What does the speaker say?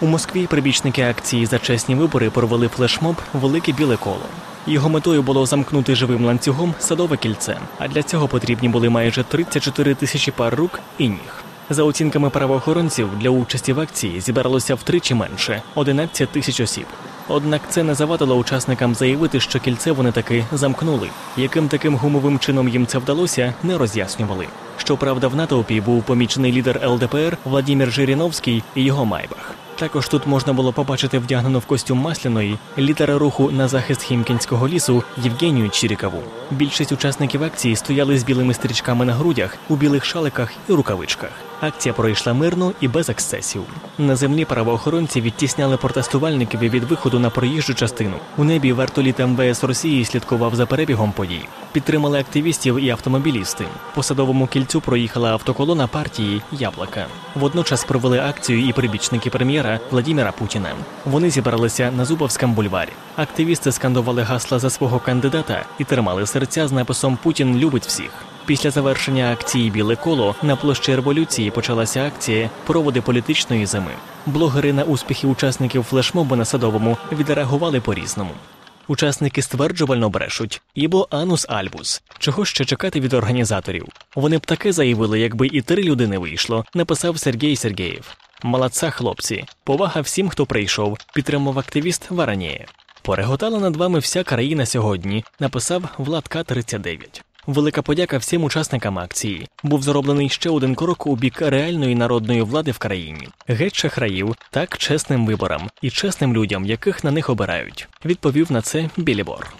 У Москві прибічники акції за чесні вибори провели флешмоб Велике біле коло. Його метою було замкнути живим ланцюгом садове кільце, а для цього потрібні були майже 34 тисячі пар рук і ніг. За оцінками правоохоронців, для участі в акції зібралося втричі менше 11 тисяч осіб. Однак це не завадило учасникам заявити, що кільце вони таки замкнули. Яким таким гумовим чином їм це вдалося, не роз'яснювали. Щоправда, в натовпі був помічений лідер ЛДПР Владимир Жириновський і його майбах. Також тут можна було побачити вдягнену в костюм масляної лідера руху на захист Хімкінського лісу Євгенію Чірікову. Більшість учасників акції стояли з білими стрічками на грудях, у білих шаликах і рукавичках. Акція пройшла мирно і без ексцесів. На землі правоохоронці відтісняли протестувальників від виходу на проїжджу частину. У небі вертоліт МВС Росії слідкував за перебігом подій. Підтримали активістів і автомобілісти. По садовому кільцю проїхала автоколона партії Яблока. Водночас провели акцію і прибічники прем'єра Владіміра Путіна. Вони зібралися на Зубовському бульварі. Активісти скандували гасла за свого кандидата і тримали серця з написом Путін любить всіх. Після завершення акції Біле коло на площі революції почалася акція Проводи політичної зими. Блогери на успіхи учасників флешмобу на садовому відреагували по-різному. Учасники стверджувально брешуть, ібо анус альбус. Чого ще чекати від організаторів? Вони б таке заявили, якби і три людини вийшло, написав Сергій Сергєєв. Молодца, хлопці, повага всім, хто прийшов, підтримав активіст Варанєє. Пореготала над вами вся країна сьогодні, написав Владка 39. Велика подяка всім учасникам акції. Був зроблений ще один крок у бік реальної народної влади в країні. Геть шахраїв, так чесним виборам і чесним людям, яких на них обирають. Відповів на це Білібор.